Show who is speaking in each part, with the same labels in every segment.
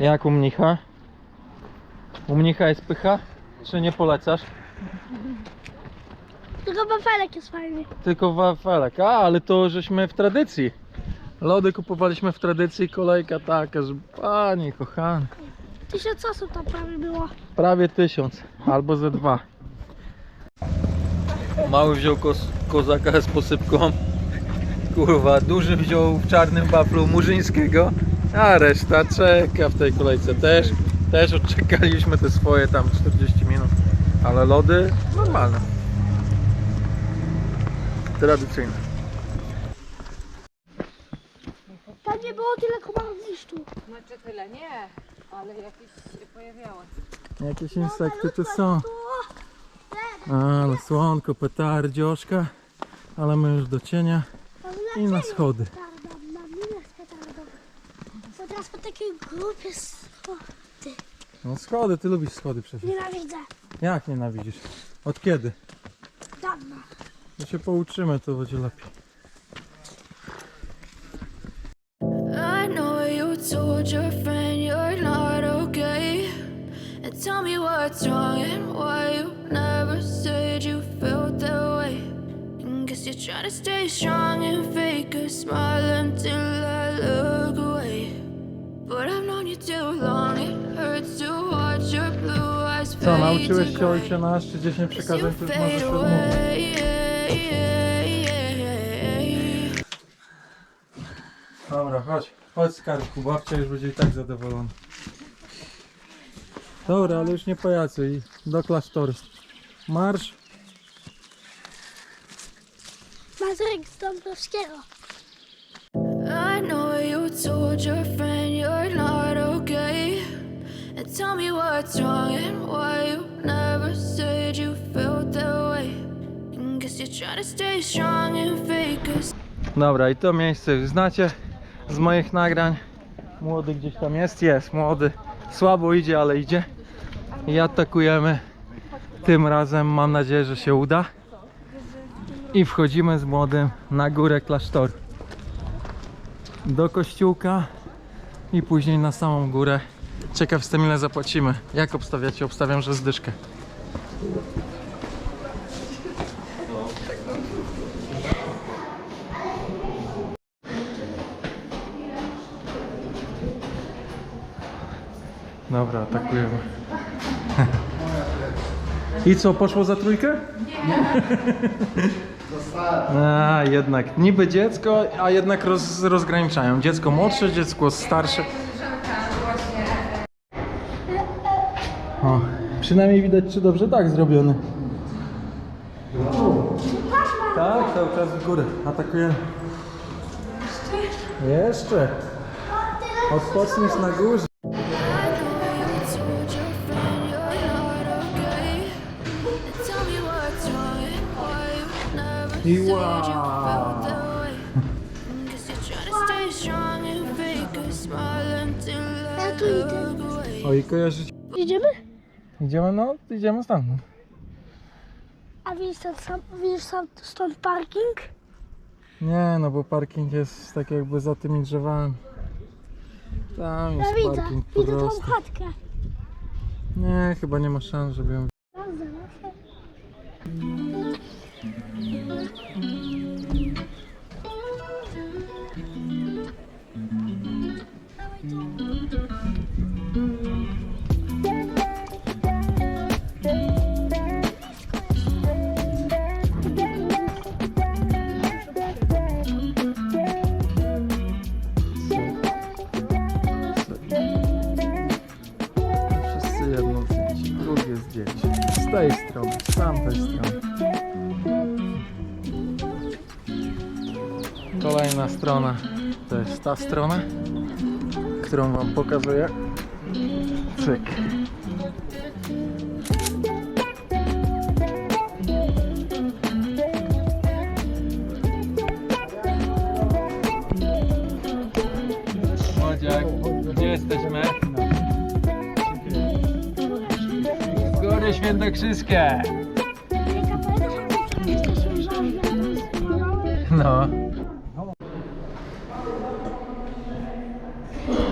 Speaker 1: Jak u mnicha? U mnicha jest pycha? Czy nie polecasz?
Speaker 2: Tylko wafelek jest fajny.
Speaker 1: Tylko wafelek. A, ale to żeśmy w tradycji. Lody kupowaliśmy w tradycji, kolejka taka, że panie kochany.
Speaker 2: Tysiąc osób tam prawie było.
Speaker 1: Prawie tysiąc, albo ze dwa. Mały wziął kos kozaka z posypką. Kurwa, duży wziął w czarnym waflu murzyńskiego, a reszta czeka w tej kolejce też. Też odczekaliśmy te swoje tam 40 minut, ale lody normalne. Tradycyjne.
Speaker 2: Tam nie było tyle komarów liszczu.
Speaker 3: Znaczy tyle nie, ale jakieś się pojawiały.
Speaker 1: Jakieś insekty tu są. Ale słonko, petardzioszka, ale my już do cienia i na schody.
Speaker 2: Petarda, na minę z petardą. Bo teraz grupie schody.
Speaker 1: No schody, ty lubisz schody przecież.
Speaker 2: Nienawidzę.
Speaker 1: Jak nienawidzisz? Od kiedy?
Speaker 2: Dawno.
Speaker 1: No się pouczymy, to będzie lepiej.
Speaker 4: I know you told your friend you're not okay. And tell me what's wrong and why you never said you felt that way. And guess you're trying to stay strong and fake a smile until I look away.
Speaker 1: Co, nauczyłeś się ojcze nasz, czy 10
Speaker 4: As you
Speaker 1: przekazań, to już możesz odmówić? Dobra, chodź, chodź skarbku, babcia już będzie i tak zadowolona. Dobra, ale już nie pajacuj, i do klasztoru. Marsz.
Speaker 2: Mazurek z Dąbrowskiego.
Speaker 4: I know you told your friend tell me what's wrong and why you never said you felt that way. Guess you're trying to stay strong and fake us.
Speaker 1: Dobra, i to miejsce już znacie z moich nagrań. Młody gdzieś tam jest, jest młody. Słabo idzie, ale idzie. I atakujemy. Tym razem mam nadzieję, że się uda. I wchodzimy z młodym na górę klasztoru. Do kościółka i później na samą górę. Ciekaw jestem ile zapłacimy. Jak obstawiacie? Obstawiam, że zdyszkę. Dobra, atakujemy. I co, poszło za trójkę? A, jednak niby dziecko, a jednak roz, rozgraniczają. Dziecko młodsze, dziecko starsze. O, przynajmniej widać, czy dobrze tak zrobiony. Tak, cały czas w górę. Atakujemy. Jeszcze. Odpoczniesz na górze.
Speaker 4: I wow.
Speaker 1: Oj, kojarzycie.
Speaker 2: Idziemy?
Speaker 1: Idziemy, no, idziemy stamtąd.
Speaker 2: A widzisz, tam, sam, widzisz sam, stąd parking?
Speaker 1: Nie, no bo parking jest tak jakby za tymi drzewami. Tam
Speaker 2: Ja
Speaker 1: jest
Speaker 2: widzę.
Speaker 1: parking po
Speaker 2: Widzę tą
Speaker 1: prostu.
Speaker 2: chatkę.
Speaker 1: Nie, chyba nie ma szans, żeby ją...
Speaker 2: Tam zaraz.
Speaker 1: Tej strony, z tamtej strony. Kolejna strona to jest ta strona, którą wam pokazuję. Cyk. Świętokrzyskie! No.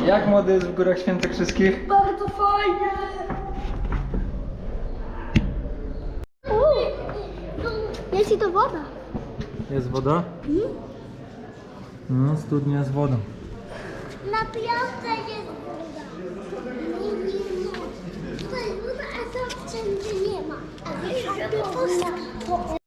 Speaker 1: Jak młody jest w Górach Świętokrzyskich?
Speaker 2: Bardzo fajnie! Jest i to woda.
Speaker 1: Jest woda? No, studnia jest wodą.
Speaker 2: Na piątce jest You're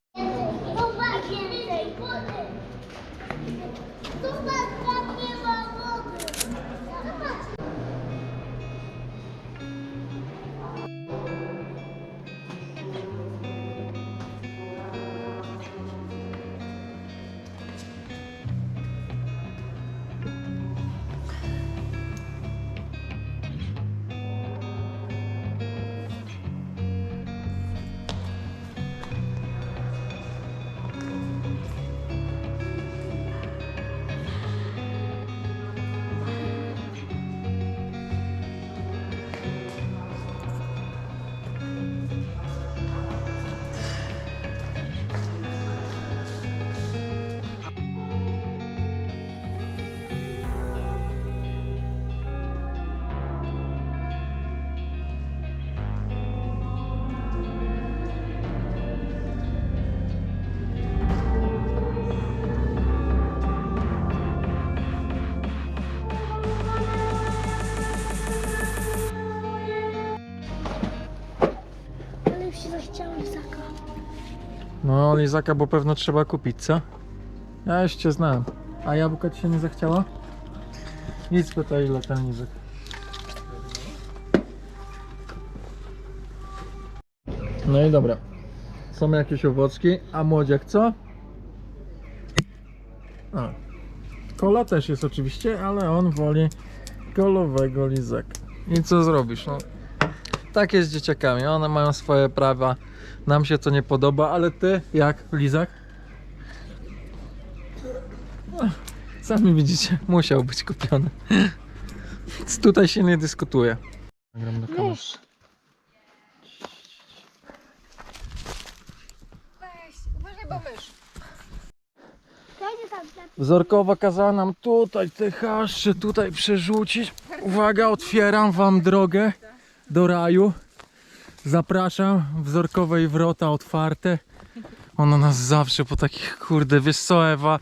Speaker 1: No, lizaka, bo pewno trzeba kupić, co? Ja cię znam. A jabłka ci się nie zachciała? Nic pytaj, ile ten lizak. No i dobra. Są jakieś owocki, a młodziak co? A. Kola też jest oczywiście, ale on woli kolowego lizaka. I co zrobisz? No, tak jest z dzieciakami, one mają swoje prawa. Nam się to nie podoba, ale ty jak, Lizak? Sami widzicie, musiał być kupiony. Więc tutaj się nie dyskutuje. Nagram do kamery.
Speaker 3: Weź, uważaj, bo mysz.
Speaker 2: Dajcie tam ten.
Speaker 1: Wzorkowa kazała nam tutaj te haszcze tutaj przerzucić. Uwaga, otwieram wam drogę do raju. Zapraszam, wzorkowej wrota otwarte. Ono nas zawsze po takich, kurde, wiesz co Ewa?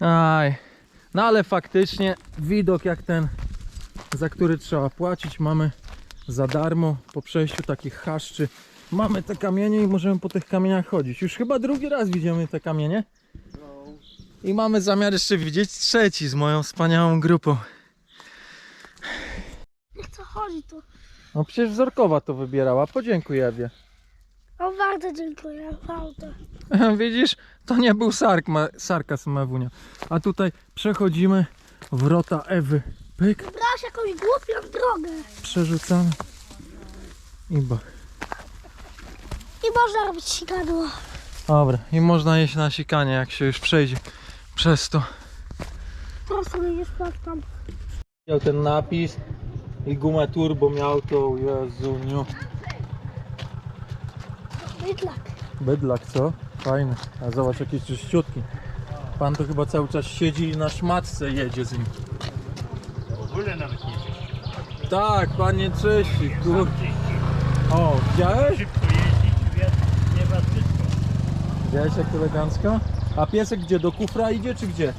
Speaker 1: Aj. No ale faktycznie widok jak ten, za który trzeba płacić, mamy za darmo po przejściu takich haszczy. Mamy te kamienie i możemy po tych kamieniach chodzić. Już chyba drugi raz widzimy te kamienie. I mamy zamiar jeszcze widzieć trzeci z moją wspaniałą grupą.
Speaker 2: Nie co chodzi tu.
Speaker 1: No przecież wzorkowa to wybierała. Podziękuj Ewie.
Speaker 2: O, bardzo dziękuję. Auto.
Speaker 1: Widzisz, to nie był sark, ma, sarkazm Ewunia. A tutaj przechodzimy wrota Ewy. Pyk,
Speaker 2: Brałaś jakąś głupią drogę.
Speaker 1: przerzucamy. I bach.
Speaker 2: I można robić sikadło.
Speaker 1: Dobra, i można jeść na sikanie, jak się już przejdzie przez to.
Speaker 2: Prosto będziesz tam.
Speaker 1: Miał ten napis i gumę turbo miał to, Jezuniu.
Speaker 2: Bydlak.
Speaker 1: Bydlak, co? Fajny. A zobacz, jakiś czyściutki. Pan to chyba cały czas siedzi i na szmatce jedzie z nim.
Speaker 5: W ogóle nawet nie czyści.
Speaker 1: Tak, panie czyści. O, widziałeś?
Speaker 5: Szybko jeździ, wiatr nie ma wszystko.
Speaker 1: Widziałeś jak elegancko? A piesek gdzie? Do kufra idzie czy gdzie?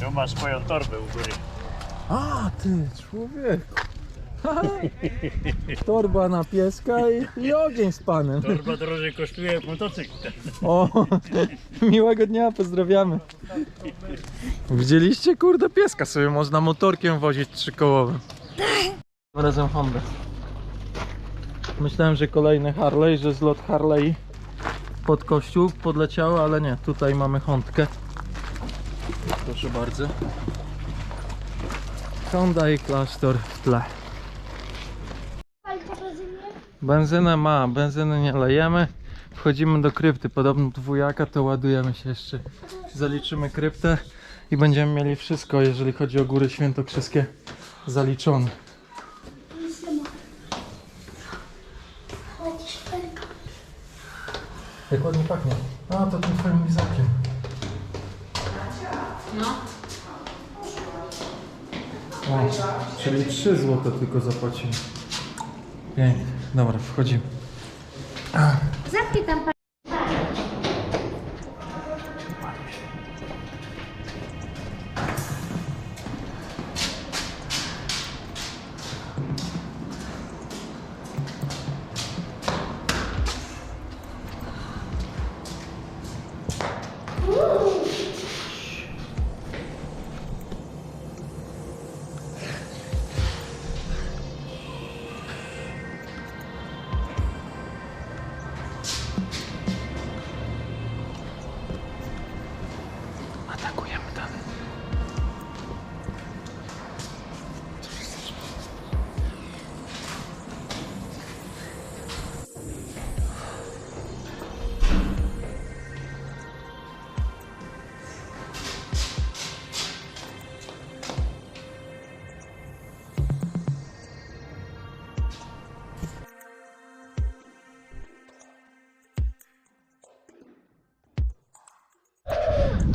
Speaker 5: Tu ma swoją torbę u góry.
Speaker 1: A, ty człowieku. Torba na pieska i, i ogień z panem.
Speaker 5: Torba drożej kosztuje jak motocykl.
Speaker 1: O, miłego dnia, pozdrawiamy. Widzieliście? Kurde, pieska sobie można motorkiem wozić trzykołowym. Razem Honda. Myślałem, że kolejny Harley, że zlot Harley pod kościół podleciały, ale nie. Tutaj mamy Hondkę. Proszę bardzo. Honda i klasztor w tle. Benzynę ma, benzyny nie lejemy. Wchodzimy do krypty. Podobno dwójaka to ładujemy się jeszcze. Zaliczymy kryptę i będziemy mieli wszystko, jeżeli chodzi o góry świętokrzyskie zaliczone. Jak ładnie pachnie. A, to tym twoim lizakiem.
Speaker 3: No.
Speaker 1: O, czyli 3 zł tylko zapłacimy. Pięknie. Dobra, wchodzimy.
Speaker 2: Zamknij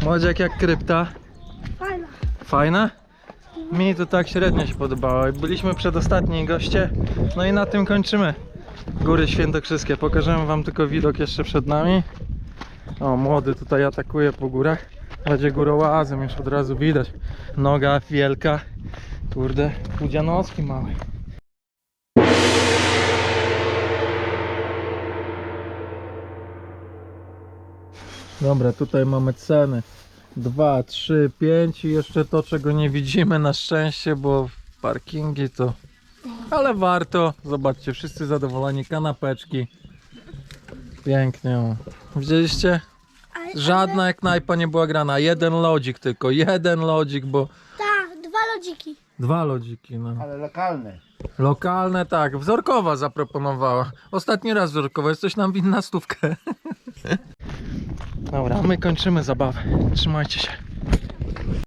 Speaker 1: Młodziak jak krypta.
Speaker 2: Fajna.
Speaker 1: Fajna? Mi to tak średnio się podobało. Byliśmy przedostatni goście, no i na tym kończymy. Góry Świętokrzyskie. Pokażemy wam tylko widok jeszcze przed nami. O, młody tutaj atakuje po górach. Będzie górołazem, już od razu widać. Noga wielka. Kurde, pudzianowski mały. Dobra, tutaj mamy ceny. 2, 3, 5 i jeszcze to, czego nie widzimy na szczęście, bo parkingi to... Ale warto. Zobaczcie, wszyscy zadowoleni. Kanapeczki. Pięknie. Widzieliście? Żadna knajpa nie była grana. Jeden lodzik tylko. Jeden lodzik, bo...
Speaker 2: Tak, dwa lodziki.
Speaker 1: Dwa lodziki, no.
Speaker 5: Ale lokalne.
Speaker 1: Lokalne, tak. Wzorkowa zaproponowała. Ostatni raz wzorkowa. Jest coś nam winna stówkę. Dobra, my kończymy zabawę. Trzymajcie się.